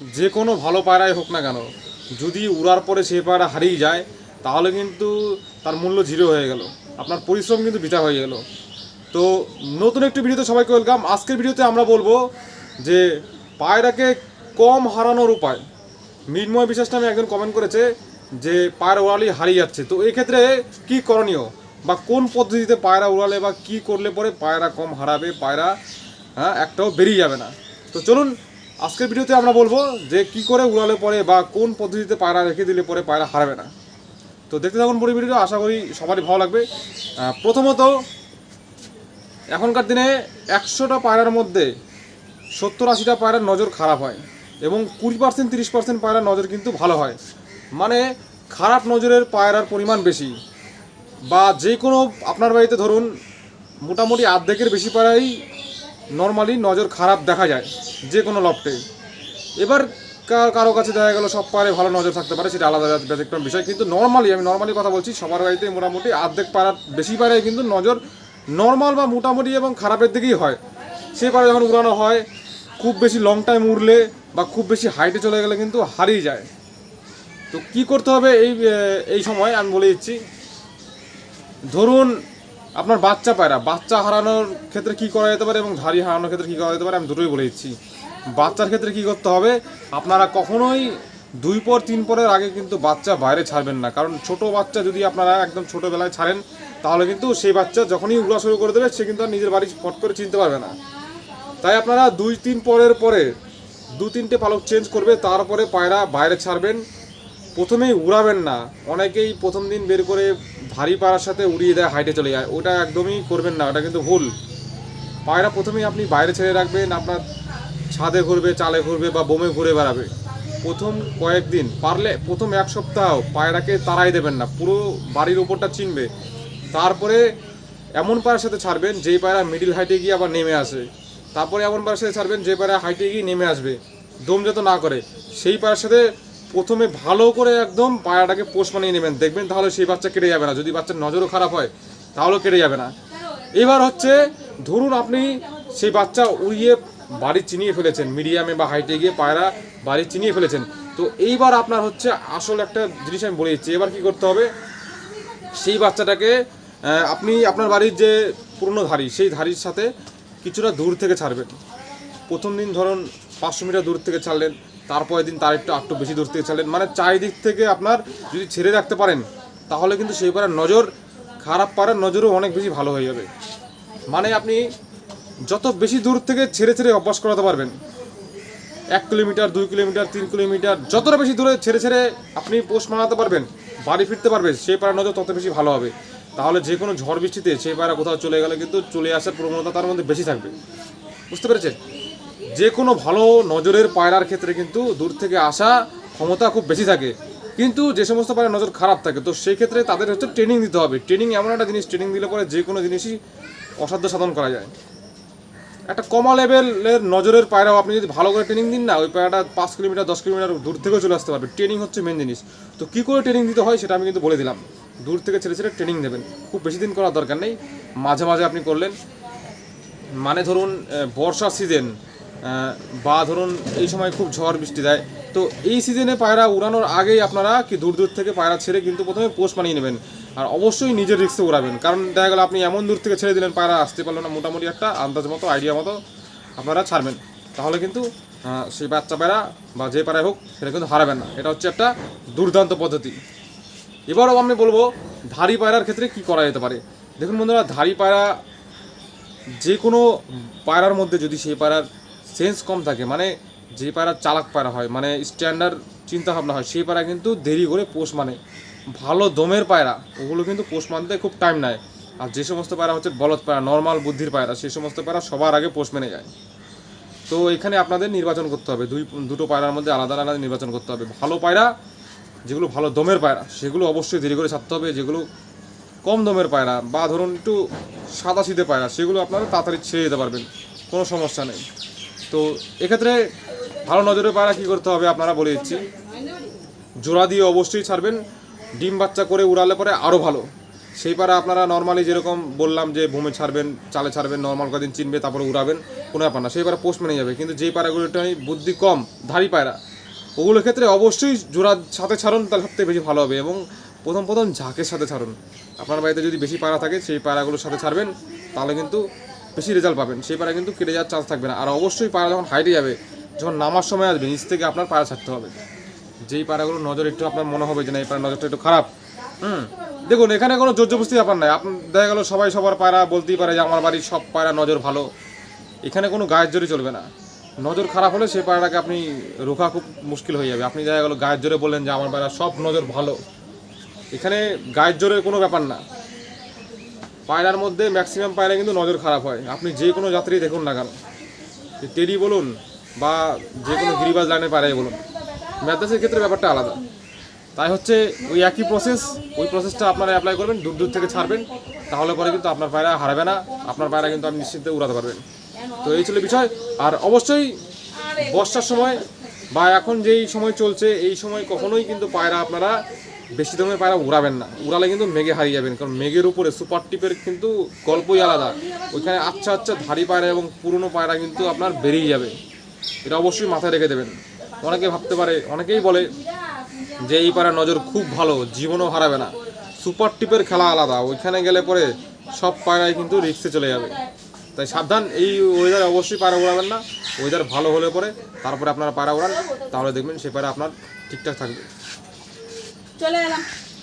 যে কোনো ভালো পায়রাই হোক না কেন, যদি উড়ার পরে সেই পায়রা হারিয়ে যায়, তাহলে কিন্তু তার মূল্য জিরো হয়ে গেল। আপনার পরিশ্রম কিন্তু বৃথা হয়ে গেল। তো নতুন একটি ভিডিওতে সবাইকে ওয়েলকাম আজকের ভিডিওতে আমরা বলব যে পায়রাকে কম হারানোর উপায়। মৃন্ময় বিশ্বাস নামে একজন কমেন্ট করেছে যে পায়রা উড়ালি হারিয়ে যাচ্ছে। তো এই ক্ষেত্রে কি করণীয়? বা কোন পদ্ধতিতে পায়রা উড়ালে বা কি করলে পরে পায়রা কম হারাবে, পায়রা হ্যাঁ একটাও বেরিয়ে যাবে না। তো চলুন আজকের ভিডিওতে আমরা বলব যে কি করে উড়ালে পরে বা কোন পদ্ধতিতে পায়রা রেখে দিলে পরে পায়রা হারাবে না। তো দেখতে থাকুন পুরো ভিডিও আশা করি সবারই ভালো লাগবে। প্রথমত, এখনকার দিনে একশোটা পায়রার মধ্যে সত্তর আশিটা পায়রার নজর খারাপ হয় এবং কুড়ি পার্সেন্ট তিরিশ পার্সেন্ট পায়রার নজর কিন্তু ভালো হয়। মানে খারাপ নজরের পায়রার পরিমাণ বেশি বা যে কোনো আপনার বাড়িতে ধরুন মোটামুটি আর্ধেকের বেশি পায়রাই নর্মালি নজর খারাপ দেখা যায় যে কোনো লফটে এবার কারও কাছে দেখা গেল সব পারে ভালো নজর থাকতে পারে, সেটা আলাদা ব্যতিক্রম বিষয়। কিন্তু নর্মালি আমি নর্মালি কথা বলছি, সবার বাড়িতে মোটামুটি আর্ধেক পাড়ার বেশি পাড়ায় কিন্তু নজর নর্মাল বা মোটামুটি এবং খারাপের দিকেই হয়। সে পাড়া যখন উড়ানো হয়, খুব বেশি লং টাইম উড়লে বা খুব বেশি হাইটে চলে গেলে কিন্তু হারিয়ে যায়। তো কি করতে হবে এই এই সময় আমি বলে দিচ্ছি, ধরুন আপনার বাচ্চা পায়রা, বাচ্চা হারানোর ক্ষেত্রে কি করা যেতে পারে এবং ধাড়ি হারানোর ক্ষেত্রে কি করা যেতে পারে? আমি দুটোই বলে দিচ্ছি। বাচ্চার ক্ষেত্রে কি করতে হবে? আপনারা কখনোই দুই পর, তিন পরের আগে কিন্তু বাচ্চা বাইরে ছাড়বেন না। কারণ ছোট বাচ্চা যদি আপনারা একদম ছোটোবেলায় ছাড়েন, তাহলে কিন্তু সেই বাচ্চা যখনই উড়া শুরু করে দেবে, সে কিন্তু আর নিজের বাড়ি ফট করে চিনতে পারবে না। তাই আপনারা দুই, তিন পরের পরে দু, তিনটে পালক চেঞ্জ করবে, তারপরে পায়রা বাইরে ছাড়বেন। প্রথমেই উড়াবেন না। অনেকেই প্রথম দিন বের করে ভারী পাড়ার সাথে উড়িয়ে দেয়, হাইটে চলে যায়। ওটা একদমই করবেন না, ওটা কিন্তু ভুল। পায়রা প্রথমেই আপনি বাইরে ছেড়ে রাখবেন, আপনার ছাদে ঘুরবে, চালে ঘুরবে বা বোমে ঘুরে বেড়াবে। প্রথম কয়েকদিন পারলে, প্রথম এক সপ্তাহ পায়রাকে তাড়াই দেবেন না, পুরো বাড়ির ওপরটা চিনবে। তারপরে এমন পায়রার সাথে ছাড়বেন, যেই পায়রা মিডিল হাইটে গিয়ে আবার নেমে আসে। তারপরে এমন পায়ের সাথে ছাড়বেন, যে পায়রা হাইটে গিয়ে নেমে আসবে। দম যত না করে, সেই পায়রার সাথে প্রথমে ভালো করে একদম পায়রাটাকে পোষ বানিয়ে নেবেন। দেখবেন তাহলে সেই বাচ্চা কেটে যাবে না। যদি বাচ্চার নজরও খারাপ হয় তাহলেও কেটে যাবে না। এবার হচ্ছে, ধরুন আপনি সেই বাচ্চা উড়িয়ে বাড়ি চিনিয়ে ফেলেছেন, মিডিয়ামে বা হাইটে গিয়ে পায়রা বাড়ি চিনিয়ে ফেলেছেন। তো এইবার আপনার হচ্ছে আসল একটা জিনিস আমি বলে দিচ্ছি। এবার কি করতে হবে? সেই বাচ্চাটাকে আপনি আপনার বাড়ির যে পুরনো ধাড়ি, সেই ধাড়ির সাথে কিছুটা দূর থেকে ছাড়বেন। প্রথম দিন ধরুন পাঁচশো মিটার দূর থেকে ছাড়লেন। তারপরের দিন তার একটু একটু বেশি দূর থেকে ছাড়লেন মানে চারিদিক থেকে আপনার যদি ছেড়ে রাখতে পারেন, তাহলে কিন্তু সেই পাড়ার নজর খারাপ পাড়ার নজরও অনেক বেশি ভালো হয়ে যাবে। মানে আপনি যত বেশি দূর থেকে ছেড়ে ছেড়ে অভ্যাস করাতে পারবেন, এক কিলোমিটার, দুই কিলোমিটার, তিন কিলোমিটার, যতটা বেশি দূরে ছেড়ে ছেড়ে আপনি পোস্ট মানাতে পারবেন, বাড়ি ফিরতে পারবে সেই পাড়ার নজর তত বেশি ভালো হবে। তাহলে যে কোনো ঝড় বৃষ্টিতে সেই পাড়া কোথাও চলে গেলে কিন্তু চলে আসার প্রবণতা তার মধ্যে বেশি থাকবে। বুঝতে পেরেছেন? যে কোনো ভালো নজরের পায়রার ক্ষেত্রে কিন্তু দূর থেকে আসা ক্ষমতা খুব বেশি থাকে। কিন্তু যে সমস্ত পায়রার নজর খারাপ থাকে, তো সেই ক্ষেত্রে তাদের হচ্ছে ট্রেনিং দিতে হবে। ট্রেনিং এমন একটা জিনিস ট্রেনিং দিলে পরে যে কোনো জিনিসই অসাধ্য সাধন করা যায়। একটা কমা লেভেলের নজরের পায়রাও আপনি যদি ভালো করে ট্রেনিং দিন না, ওই পায়রাটা পাঁচ কিলোমিটার, দশ কিলোমিটার দূর থেকেও চলে আসতে পারবে। ট্রেনিং হচ্ছে মেন জিনিস। তো কী করে ট্রেনিং দিতে হয় সেটা আমি কিন্তু বলে দিলাম। দূর থেকে ছেড়ে ছেড়ে ট্রেনিং দেবেন খুব বেশি দিন করার দরকার নেই। মাঝে মাঝে আপনি করলেন। মানে ধরুন বর্ষার সিজন বা ধরুন এই সময় খুব ঝড় বৃষ্টি দেয়, তো এই সিজনে পায়রা উড়ানোর আগেই আপনারা কি দূর দূর থেকে পায়রা ছেড়ে কিন্তু প্রথমে পোষ বানিয়ে নেবেন আর অবশ্যই নিজের রিক্সে উড়াবেন। কারণ দেখা গেল আপনি এমন দূর থেকে ছেড়ে দিলেন, পায়রা আসতে পারল না, মোটামুটি একটা আন্দাজ মতো আইডিয়া মতো আপনারা ছাড়বেন। তাহলে কিন্তু সেই বাচ্চা পায়রা বা যে পায়রা হোক, সেটা কিন্তু হারাবেন না। এটা হচ্ছে একটা দুর্দান্ত পদ্ধতি। এবারও আমি বলব, ধাড়ি পায়রার ক্ষেত্রে কি করা যেতে পারে? দেখুন বন্ধুরা, ধাড়ি পায়রা যে কোনো পায়রার মধ্যে যদি সেই পায়রার সেন্স কম থাকে মানে যে পায়রা চালাক পায়রা হয় মানে স্ট্যান্ডার্ড চিন্তা ভাবনা হয়, সেই পায়রা কিন্তু দেরি করে পোষ মানে। ভালো দমের পায়রা, ওগুলো কিন্তু পোষ মানতে খুব টাইম নেয়। আর যে সমস্ত পায়রা হচ্ছে বলদ পায়রা নর্মাল বুদ্ধির পায়রা, সেই সমস্ত পায়রা সবার আগে পোষ মেনে যায়। তো এখানে আপনাদের নির্বাচন করতে হবে, দুই, দুটো পায়রার মধ্যে আলাদা আলাদা নির্বাচন করতে হবে। ভালো পায়রা, যেগুলো ভালো দমের পায়রা, সেগুলো অবশ্যই দেরি করে ছাড়তে হবে, যেগুলো কম দমের পায়রা বা ধরুন একটু সাদা শীতে পায়রা, সেগুলো আপনারা তাড়াতাড়ি ছেড়ে দিতে পারবেন, কোনো সমস্যা নেই। তো এক্ষেত্রে ভালো নজরের পায়রা কী করতে হবে আপনারা বলে দিচ্ছি। জোড়া দিয়ে অবশ্যই ছাড়বেন, ডিম বাচ্চা করে উড়ালে পরে আরও ভালো। সেই পায়রা আপনারা নর্মালি যেরকম বললাম যে ভূমে ছাড়বেন, চালে ছাড়বেন নর্মাল কদিন চিনবে, তারপরে উড়াবেন, কোনো ব্যাপার না। সেই পায়রা পোস্ট মেনে যাবে। কিন্তু যেই পায়রাগুলো একটু বুদ্ধি কম ধাড়ি পায়রা, ওগুলোর ক্ষেত্রে অবশ্যই জোড়ার সাথে ছাড়ুন, তাহলে সবথেকে বেশি ভালো হবে। এবং প্রথম প্রথম ঝাঁকের সাথে ছাড়ুন। আপনার বাড়িতে যদি বেশি পায়রা থাকে, সেই পায়রাগুলোর সাথে ছাড়বেন, তাহলে কিন্তু বেশি রেজাল্ট পাবেন। সেই পায়রা কিন্তু কেটে যাওয়ার চান্স থাকবে না। আর অবশ্যই পায়রা যখন হাইটে যাবে, যখন নামার সময় আসবে, নিচ থেকে আপনার পায়রা ছাড়তে হবে। যেই পায়রাগুলো নজর একটু আপনার মনে হবে যে না, এই পাড়ার নজরটা একটু খারাপ। হুম? দেখুন, এখানে কোনো জোর জবস্তি ব্যাপার নাই। আপনার দেখা গেলো সবাই সবার পায়রা বলতেই পারে যে, আমার বাড়ির সব পায়রা নজর ভালো। এখানে কোনো গায়ের জোরে চলবে না। নজর খারাপ হলে সেই পায়রাটাকে আপনি রোখা খুব মুশকিল হয়ে যাবে। আপনি দেখা গেলো গায়ের জোরে বললেন যে, আমার পায়রা সব নজর ভালো। এখানে গায়ের জোরের কোনো ব্যাপার না। পায়রার মধ্যে ম্যাক্সিমাম পায়রা কিন্তু নজর খারাপ হয়। আপনি যে কোনো যাত্রী দেখুন না কেন। টেরি বলুন বা যে কোনো গিরিবাজ লাইনের পায়রাই বলুন ম্যাদ্রাসের ক্ষেত্রে ব্যাপারটা আলাদা। তাই হচ্ছে ওই একই প্রসেস ওই প্রসেসটা আপনারা অ্যাপ্লাই করবেন, দূর দূর থেকে ছাড়বেন, তাহলে পরে কিন্তু আপনার পায়রা হারাবে না, আপনার পায়রা কিন্তু আপনি নিশ্চিন্তে উড়াতে পারবেন। তো এই ছিল বিষয়। আর অবশ্যই বর্ষার সময় বা এখন যেই সময় চলছে, এই সময় কখনোই কিন্তু পায়রা আপনারা বেশি দামের পায়রা উড়াবেন না। উড়ালে কিন্তু মেঘে হারিয়ে যাবেন, কারণ মেঘের উপরে সুপার টিপের কিন্তু গল্পই আলাদা। ওইখানে আচ্ছা আচ্ছা ধারি পায়রা এবং পুরনো পায়রা কিন্তু আপনার বেরিয়ে যাবে। এটা অবশ্যই মাথায় রেখে দেবেন। অনেকে ভাবতে পারে, অনেকেই বলে যে এই পাড়ার নজর খুব ভালো, জীবনও হারাবে না। সুপার টিপের খেলা আলাদা, ওইখানে গেলে পরে সব পায়রাই কিন্তু রিক্সে চলে যাবে। তাই সাবধান, এই ওয়েদারে অবশ্যই পায়রা উড়াবেন না। ওয়েদার ভালো হলে পরে তারপরে আপনারা পায়রা উড়ান, তাহলে দেখবেন সে পায়রা আপনার ঠিকঠাক থাকবে। চলে এলাম